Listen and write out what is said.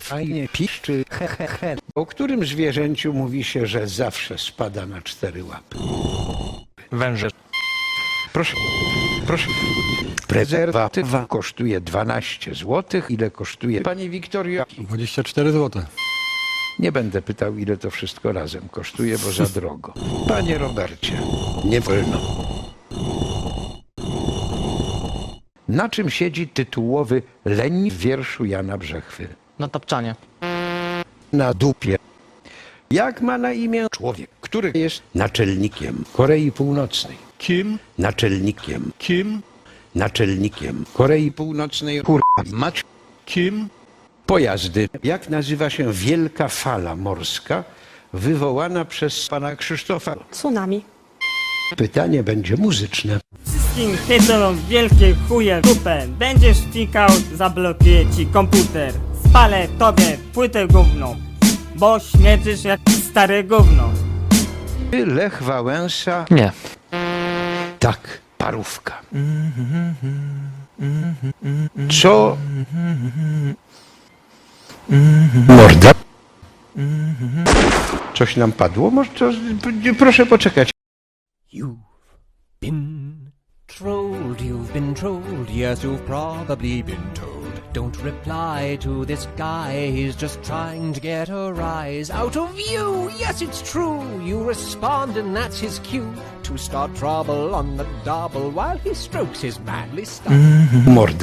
Fajnie piszczy, he, he, he. O którym zwierzęciu mówi się, że zawsze spada na cztery łapy? Węże. Proszę, proszę. Prezerwatywa kosztuje 12 zł. Ile kosztuje Pani Wiktorio? 24 zł. Nie będę pytał, ile to wszystko razem kosztuje, bo za drogo. Panie Robercie, nie wolno. Na czym siedzi tytułowy leń w wierszu Jana Brzechwy? Na tapczanie. Na dupie. Jak ma na imię człowiek, który jest naczelnikiem Korei Północnej? Kim? Naczelnikiem, Kim? Naczelnikiem Korei Północnej. Kurwa, mać Kim? pojazdy. Jak nazywa się wielka fala morska wywołana przez pana Krzysztofa? Tsunami. Pytanie będzie muzyczne. Wszystkim hydzą wielkie chuje w dupę Będziesz wtikał, zablokuję ci komputer Spalę tobie płytę gówną Bo śmierdzisz jak stare gówno Lech Wałęsa. Nie. Tak, parówka. Co? Morda. Coś nam padło? Może proszę poczekać. You've been trolled, you've been trolled, yes, you've probably been told. Don't reply to this guy, he's just trying to get a rise out of you. Yes, it's true, you respond, and that's his cue to start trouble on the double while he strokes his manly style. Mm-hmm. Morda.